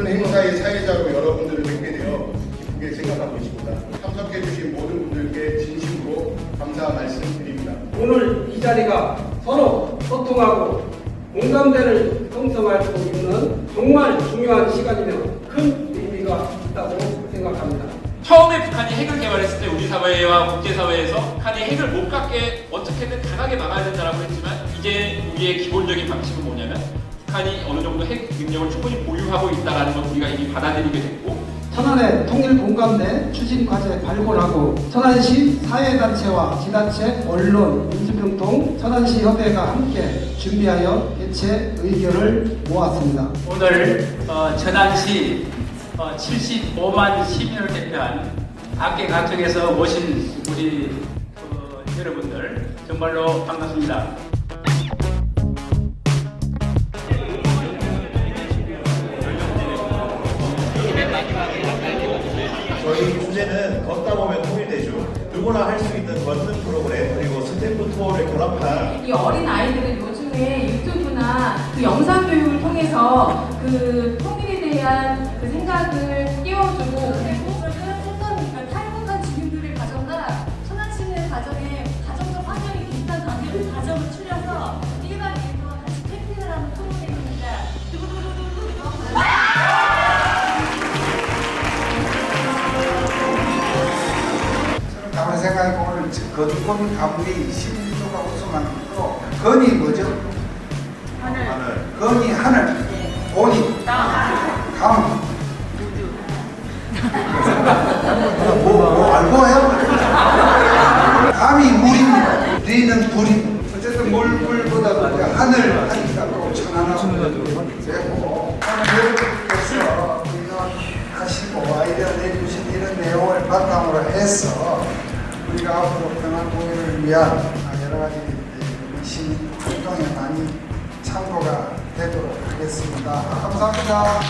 큰 행사의 사회자로 여러분들을 뵙게 되어 기쁘게 생각하고 있습니다. 참석해주신 모든 분들께 진심으로 감사 말씀드립니다. 오늘 이 자리가 서로 소통하고 공감대를 형성할 수 있는 정말 중요한 시간이며 큰 의미가 있다고 생각합니다. 처음에 북한이 핵을 개발했을 때 우리 사회와 국제사회에서 북한이 핵을 못 갖게 어떻게든 강하게 막아야 된다고 했지만 이제 우리의 기본적인 방식은 뭐냐면 북한이 어느 정도 핵 능력을 충분히 보유하고 있다는 걸 우리가 이미 받아들이게 됐고 천안의 통일 공감대 추진 과제 발굴하고 천안시 사회단체와 지자체, 언론, 민주평통, 천안시 협회가 함께 준비하여 개최 의견을 모았습니다. 오늘 어, 천안시 어, 75만 시민을 대표한 각계 각층에서 오신 우리 어, 여러분들 정말로 반갑습니다. 저희 주제는 걷다 보면 통일되죠. 누구나 할 수 있는 걷는 프로그램 그리고 스탬프 투어를 결합한 이 어린 아이들은 요즘에 유튜브나 그 영상 교육을 통해서 그 통일에 대한 그 생각을 띄워주 생각해보면 오늘 건곤 가물이 심리조가 웃음하는 거 건이 뭐죠? 하늘. 건이 하늘. 곤이. 감 뭐, 뭐 알고 해요? 감이 물입니다. 리는 불입니다 어쨌든 물, 물보다 이제 하늘 하니까 또 천안하고 되고 하시고 아이디어 내주신 이런 내용을 바탕으로 해서 우리가 앞으로 평안 공연을 위한 여러 가지 시민 활동에 많이 참고가 되도록 하겠습니다. 감사합니다.